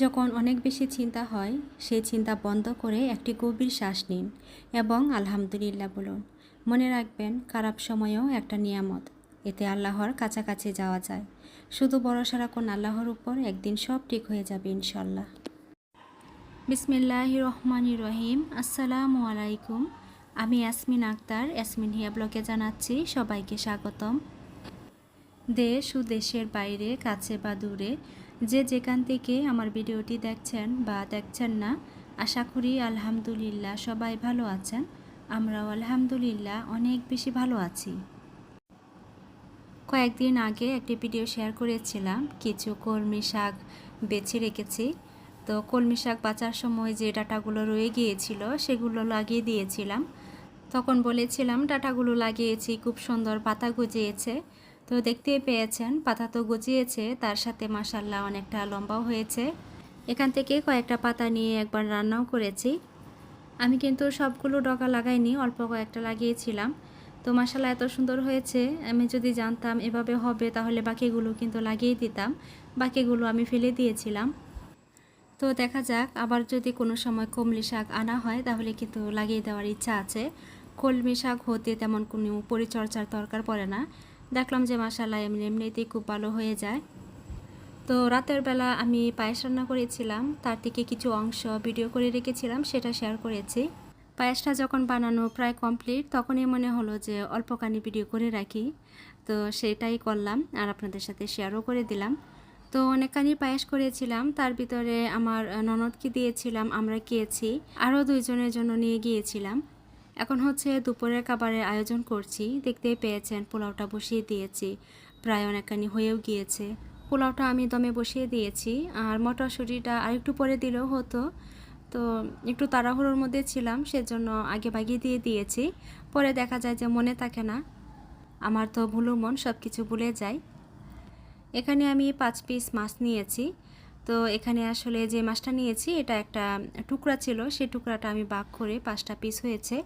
যখন অনেক বেশি চিন্তা হয় সেই চিন্তা বন্ধ করে একটি গভীর শ্বাস নিন এবং আলহামদুলিল্লাহ বলুন। মনে রাখবেন, খারাপ সময়ও একটা নিয়ামত। এতে আল্লাহর কাছাকাছি যাওয়া যায়। শুধু ভরসা রাখুন আল্লাহর উপর, একদিন সব ঠিক হয়ে যাবে ইনশাল্লাহ বিসমিল্লাহ রহমান রহিম। আসসালামু আলাইকুম। আমি ইয়াসমিন আক্তার, ইয়াসমিন হিয়া ব্লকে জানাচ্ছি সবাইকে স্বাগতম। দেশ ও দেশের বাইরে, কাছে বা দূরে যে যেখান থেকে আমার ভিডিওটি দেখছেন বা দেখছেন না, আশা করি আলহামদুলিল্লাহ সবাই ভালো আছেন। আমরাও আলহামদুলিল্লাহ অনেক বেশি ভালো আছি। কয়েকদিন আগে একটি ভিডিও শেয়ার করেছিলাম, কিছু কলমি শাক বেছে রেখেছি। তো কলমি শাক বাঁচার সময় যে ডাটাগুলো রয়ে গিয়েছিল সেগুলো লাগিয়ে দিয়েছিলাম। তখন বলেছিলাম, ডাটাগুলো লাগিয়েছি, খুব সুন্দর পাতা গজিয়েছে। তো দেখতেই পেয়েছেন, পাতা তো গজিয়েছে, তার সাথে মাসাল্লাহ অনেকটা লম্বাও হয়েছে। এখান থেকে কয়েকটা পাতা নিয়ে একবার রান্নাও করেছি। আমি কিন্তু সবগুলো ডগা লাগাইনি, অল্প কয়েকটা লাগিয়েছিলাম। তো মাসাল্লাহ এত সুন্দর হয়েছে, আমি যদি জানতাম এভাবে হবে তাহলে বাকিগুলো কিন্তু লাগিয়ে দিতাম। বাকিগুলো আমি ফেলে দিয়েছিলাম। তো দেখা যাক, আবার যদি কোনো সময় কমলি শাক আনা হয় তাহলে কিন্তু লাগিয়ে দেওয়ার ইচ্ছা আছে। কলমি শাক হতে তেমন কোনো পরিচর্যার দরকার পড়ে না। দেখলাম যে মাসাল্লাহ এমনি এমনিতেই খুব ভালো হয়ে যায়। তো রাতের বেলা আমি পায়েস রান্না করেছিলাম, তার থেকে কিছু অংশ ভিডিও করে রেখেছিলাম, সেটা শেয়ার করেছি। পায়েসটা যখন বানানো প্রায় কমপ্লিট তখনই মনে হলো যে অল্পখানি ভিডিও করে রাখি। তো সেটাই করলাম, আর আপনাদের সাথে শেয়ারও করে দিলাম। তো অনেকখানি পায়েস করেছিলাম, তার ভিতরে আমার ননদকে দিয়েছিলাম, আমরা খেয়েছি। আরও দুইজনের জন্য নিয়ে গিয়েছিলাম। এখন হচ্ছে দুপুরের খাবারের আয়োজন করছি। দেখতেই পেয়েছেন, পোলাওটা বসিয়ে দিয়েছি। প্রায় অনেকখানি হয়েও গিয়েছে। পোলাওটা আমি দমে বসিয়ে দিয়েছি। আর মটরশুঁটিটা আরেকটু পরে দিলেও হতো। তো একটু তাড়াহুড়োর মধ্যে ছিলাম, সেজন্য আগে বাগিয়ে দিয়ে দিয়েছি। পরে দেখা যায় যে মনে থাকে না। আমার তো ভুলো মন সব কিছু ভুলে যায়। এখানে আমি পাঁচ পিস মাছ নিয়েছি। তো এখানে আসলে যে মাছটা নিয়েছি, এটা একটা টুকরা ছিল। সেই টুকরাটা আমি বাক করে পাঁচটা পিস হয়েছে।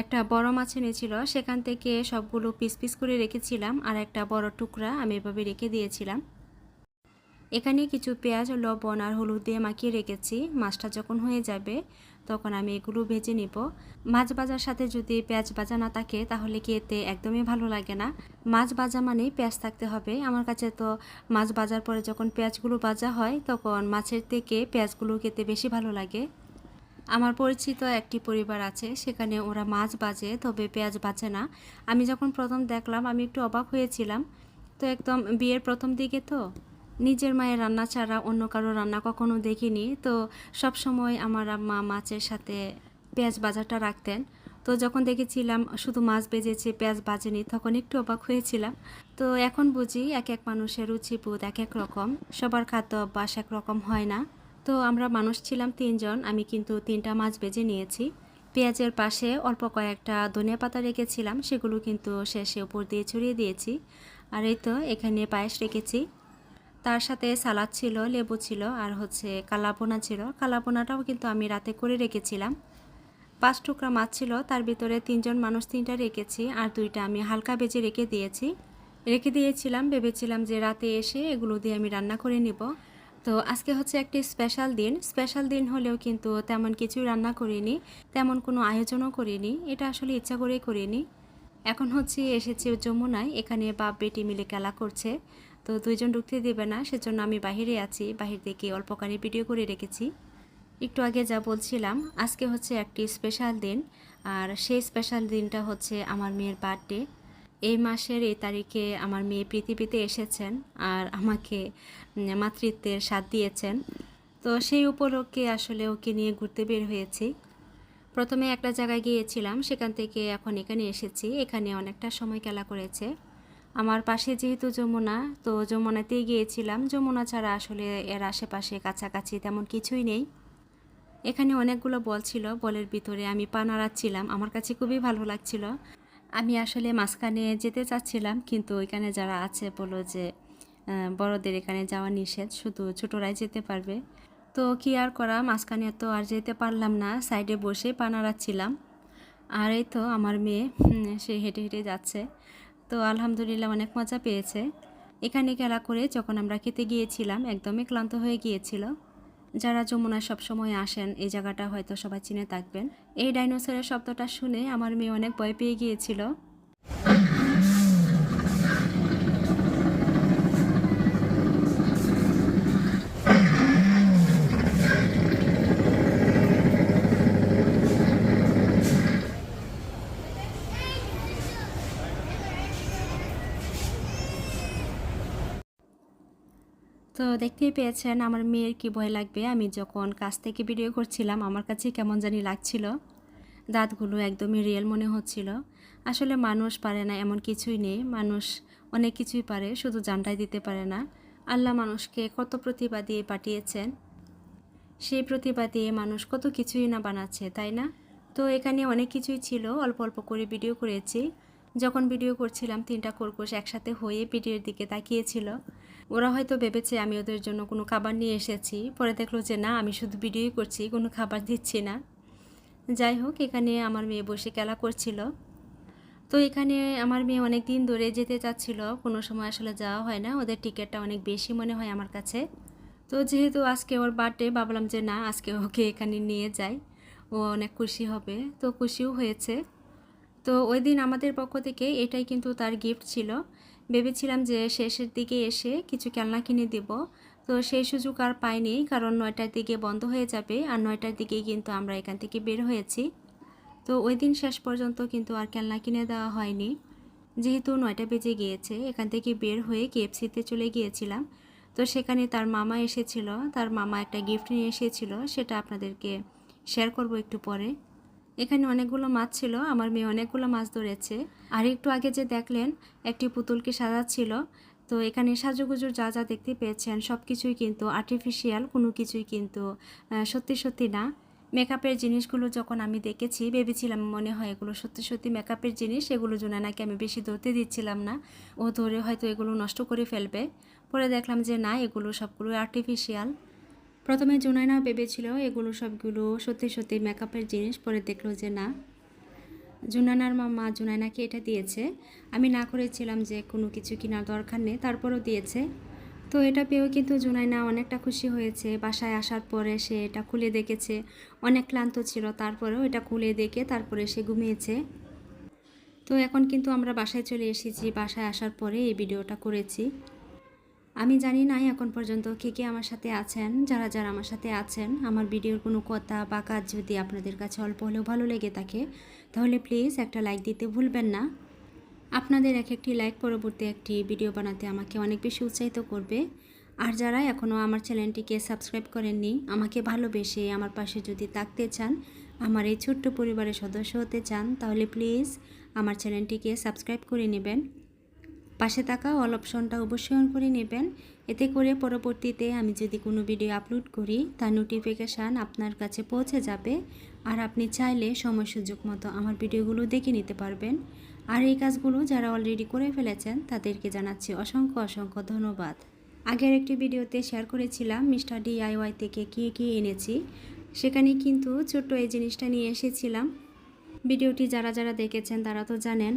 একটা বড় মাছ এনেছিল, সেখান থেকে সবগুলো পিস পিস করে রেখেছিলাম আর একটা বড় টুকরা আমি এভাবে রেখে দিয়েছিলাম। এখানে কিছু পেঁয়াজ, লবণ আর হলুদ দিয়ে মাখিয়ে রেখেছি। মাছটা যখন হয়ে যাবে, তখন আমি এগুলো ভেজে নিব। মাছ ভাজার সাথে যদি পেঁয়াজ ভাজা না থাকে, তাহলে কি এতে একদমই ভালো লাগে না। মাছ ভাজা মানেই পেঁয়াজ থাকতে হবে। আমার কাছে তো মাছ ভাজার পরে যখন পেঁয়াজগুলো ভাজা হয়, তখন মাছের থেকে পেঁয়াজগুলো খেতে বেশি ভালো লাগে। আমার পরিচিত একটি পরিবার আছে, সেখানে ওরা মাছ বাজে, তবে পেঁয়াজ বাজে না। আমি যখন প্রথম দেখলাম, আমি একটু অবাক হয়েছিলাম। তো একদম বিয়ের প্রথম দিকে তো? নিজের মায়ের রান্না ছাড়া অন্য কারও রান্না কখনো দেখিনি। তো সব সময় আমার আম্মা মাছের সাথে পেঁয়াজ বাজারটা রাখতেন। তো যখন দেখেছিলাম শুধু মাছ বেজেছে, পেঁয়াজ বাজেনি, তখন একটু অবাক হয়েছিলাম। তো এখন বুঝি এক এক মানুষের রুচিবোধ এক এক রকম। সবার খাদ্য অভ্যাস এক রকম হয় না। তো আমরা মানুষ ছিলাম তিনজন, আমি কিন্তু তিনটা মাছ বেজে নিয়েছি। পেঁয়াজের পাশে অল্প কয়েকটা ধনিয়া পাতা রেখেছিলাম, সেগুলো কিন্তু শেষে উপর দিয়ে ছড়িয়ে দিয়েছি। আর এই তো এখানে পায়েস রেখেছি। তার সাথে সালাদ ছিল, লেবু ছিল, আর হচ্ছে কালাপোনা ছিল। কালাপোনাটাও কিন্তু আমি রাতে করে রেখেছিলাম। পাঁচ টুকরা মাছ ছিল, তার ভিতরে তিনজন মানুষ তিনটা রেখেছি, আর দুইটা আমি হালকা বেজে রেখে দিয়েছি। রেখে দিয়েছিলাম, ভেবেছিলাম যে রাতে এসে এগুলো দিয়ে আমি রান্না করে নিব। তো আজকে হচ্ছে একটি স্পেশাল দিন। স্পেশাল দিন হলেও কিন্তু তেমন কিছু রান্না করিনি, তেমন কোনো আয়োজনও করিনি। এটা আসলে ইচ্ছা করেই করিনি। এখন হচ্ছে এসেছি যমুনায়, এখানে বাপ বেটি মিলে খেলা করছে। তো দুইজন ঢুকতে দেবে না, সেজন্য আমি বাহিরে আছি। বাহির থেকে অল্পখানি ভিডিও করে রেখেছি। একটু আগে যা বলছিলাম, আজকে হচ্ছে একটি স্পেশাল দিন। আর সেই স্পেশাল দিনটা হচ্ছে আমার মেয়ের বার্থডে এই মাসের এই তারিখে আমার মেয়ে পৃথিবীতে এসেছেন আর আমাকে মাতৃত্বের স্বাদ দিয়েছেন। তো সেই উপলক্ষে আসলে ওকে নিয়ে ঘুরতে বের হয়েছি। প্রথমে একটা জায়গায় গিয়েছিলাম, সেখান থেকে এখন এখানে এসেছি। এখানে অনেকটা সময় খেলা করেছে। আমার পাশে যেহেতু যমুনা, তো যমুনাতেই গিয়েছিলাম। যমুনা ছাড়া আসলে এর আশেপাশে কাছাকাছি তেমন কিছুই নেই। এখানে অনেকগুলো বল ছিল। বলের ভিতরে আমি পা নাড়াচ্ছিলাম। আমার কাছে খুবই ভালো লাগছিল। আমি আসলে মাঝখানে যেতে চাচ্ছিলাম, কিন্তু ওইখানে যারা আছে বলো যে বড়দের এখানে যাওয়া নিষেধ, শুধু ছোটরাই যেতে পারবে। তো কি আর করা, মাঝখানে তো আর যেতে পারলাম না সাইডে বসে পা নাড়াচ্ছিলাম। আর এই তো আমার মেয়ে সে হেঁটে হেঁটে যাচ্ছে। তো আলহামদুলিল্লাহ অনেক মজা পেয়েছে। এখানে খেলা করে যখন আমরা খেতে গিয়েছিলাম, একদমই ক্লান্ত হয়ে গিয়েছিল। যারা যমুনায় সবসময় আসেন, এই জায়গাটা হয়তো সবাই চিনে থাকবেন। এই ডাইনোসরের শব্দটা শুনে আমার মেয়ে অনেক ভয় পেয়ে গিয়েছিল। তো দেখতেই পেয়েছেন আমার মেয়ের কি ভয় লাগবে। আমি যখন কাছ থেকে ভিডিও করছিলাম, আমার কাছে কেমন জানি লাগছিল। দাঁতগুলো একদমই রিয়েল মনে হচ্ছিল। আসলে মানুষ পারে না এমন কিছুই নেই। মানুষ অনেক কিছুই পারে, শুধু জানটাই দিতে পারে না। আল্লাহ মানুষকে কত প্রতিভা দিয়ে পাঠিয়েছেন। সেই প্রতিভা দিয়ে মানুষ কত কিছুই না বানাচ্ছে, তাই না? তো এখানে অনেক কিছুই ছিল। অল্প অল্প করে ভিডিও করেছি। যখন ভিডিও করছিলাম, তিনটা খরগোশ একসাথে হয়ে ভিডিওর দিকে তাকিয়েছিল। ওরা হয়তো ভেবেছে আমি ওদের জন্য কোনো খাবার নিয়ে এসেছি। পরে দেখল যে না, আমি শুধু ভিডিওই করছি, কোনো খাবার দিচ্ছি না। যাই হোক, এখানে আমার মেয়ে বসে খেলা করছিল। তো এখানে আমার মেয়ে অনেক দিন ধরে যেতে চাচ্ছিল, কোনো সময় আসলে যাওয়া হয় না। ওদের টিকিটটা অনেক বেশি মনে হয় আমার কাছে। তো যেহেতু আজকে ওর বার্থডে ভাবলাম যে না, আজকে ওকে এখানে নিয়ে যাই। ও অনেক খুশি হবে, তো খুশিও হয়েছে। তো ওই দিন আমাদের পক্ষ থেকে এটাই কিন্তু তার গিফট ছিল। ভেবেছিলাম যে শেষের দিকে এসে কিছু খেলনা কিনে দেব। তো সেই সুযোগ আর পাইনি, কারণ নয়টার দিকে বন্ধ হয়ে যাবে আর নয়টার দিকেই কিন্তু আমরা এখান থেকে বের হয়েছি। তো ওই দিন শেষ পর্যন্ত কিন্তু আর খেলনা কিনে দেওয়া হয়নি। যেহেতু নয়টা বেজে গিয়েছে, এখান থেকে বের হয়ে কেএফসিতে চলে গিয়েছিলাম। তো সেখানে তার মামা এসেছিল, তার মামা একটা গিফট নিয়ে এসেছিল, সেটা আপনাদেরকে শেয়ার করব একটু পরে। এখানে অনেকগুলো মাছ ছিল, আমার মেয়ে অনেকগুলো মাছ ধরেছে। আর একটু আগে যে দেখলেন, একটি পুতুলকে সাজাচ্ছিল। তো এখানে সাজুগুজুর যা যা দেখতে পেয়েছেন সব কিছুই কিন্তু আর্টিফিশিয়াল কোনো কিছুই কিন্তু সত্যি সত্যি না। মেকআপের জিনিসগুলো যখন আমি দেখেছি, ভেবেছিলাম মনে হয় এগুলো সত্যি সত্যি মেকআপের জিনিস, এগুলো জন্য নাকি আমি বেশি ধরতে দিচ্ছিলাম না। ও ধরে হয়তো এগুলো নষ্ট করে ফেলবে। পরে দেখলাম যে না, এগুলো সবগুলো আর্টিফিশিয়াল প্রথমে জুনাইনা ভেবেছিল এগুলো সবগুলো সত্যি সত্যি মেকআপের জিনিস, পরে দেখল যে না। জুনানার মামা জুনাইনাকে এটা দিয়েছে। আমি না করেছিলাম যে কোনো কিছু কেনার দরকার নেই, তারপরও দিয়েছে। তো এটা পেয়েও কিন্তু জুনাইনা অনেকটা খুশি হয়েছে। বাসায় আসার পরে সে এটা খুলে দেখেছে। অনেক ক্লান্ত ছিল, তারপরেও এটা খুলে দেখে তারপরে সে ঘুমিয়েছে। তো এখন কিন্তু আমরা বাসায় চলে এসেছি। বাসায় আসার পরে এই ভিডিওটা করেছি। আমি জানি না এখন পর্যন্ত কে কে আমার সাথে আছেন, যারা যারা আমার সাথে আছেন। আমার ভিডিওর কোনো কথা বা কাজ যদি আপনাদের কাছে অল্প হলেও ভালো লেগে থাকে, তাহলে প্লিজ একটা লাইক দিতে ভুলবেন না। আপনাদের এক একটি লাইক পরবর্তী একটি ভিডিও বানাতে আমাকে অনেক বেশি উৎসাহিত করবে। আর যারা এখনও আমার চ্যানেলটিকে সাবস্ক্রাইব করেননি, আমাকে ভালোবেসে আমার পাশে যদি থাকতে চান, আমার এই ছোট্ট পরিবারের সদস্য হতে চান, তাহলে প্লিজ আমার চ্যানেলটিকে সাবস্ক্রাইব করে নেবেন। পাশে থাকা অল অপশনটা অবশ্যই অন করে নেবেন। এতে করে পরবর্তীতে আমি যদি কোনো ভিডিও আপলোড করি, তার নোটিফিকেশান আপনার কাছে পৌঁছে যাবে। আর আপনি চাইলে সময় সুযোগ মতো আমার ভিডিওগুলো দেখে নিতে পারবেন। আর এই কাজগুলো যারা অলরেডি করে ফেলেছেন, তাদেরকে জানাচ্ছি অসংখ্য অসংখ্য ধন্যবাদ। আগের একটি ভিডিওতে শেয়ার করেছিলাম মিস্টার ডিআইওয়াই থেকে কী কী এনেছি। সেখানে কিন্তু ছোট্ট এই জিনিসটা নিয়ে এসেছিলাম। ভিডিওটি যারা যারা দেখেছেন, তারা তো জানেন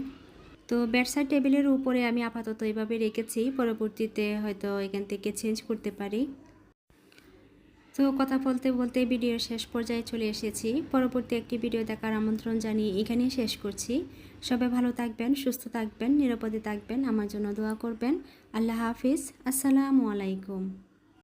তো বেডসাইড টেবিলের উপরে আমি আপাতত এইভাবে রেখেছি, পরবর্তীতে হয়তো এখান থেকে চেঞ্জ করতে পারি। তো কথা বলতে বলতে ভিডিওর শেষ পর্যায়ে চলে এসেছি। পরবর্তী একটি ভিডিও দেখার আমন্ত্রণ জানিয়ে এখানেই শেষ করছি। সবাই ভালো থাকবেন, সুস্থ থাকবেন, নিরাপদে থাকবেন। আমার জন্য দোয়া করবেন। আল্লাহ হাফিজ। আসসালামু আলাইকুম।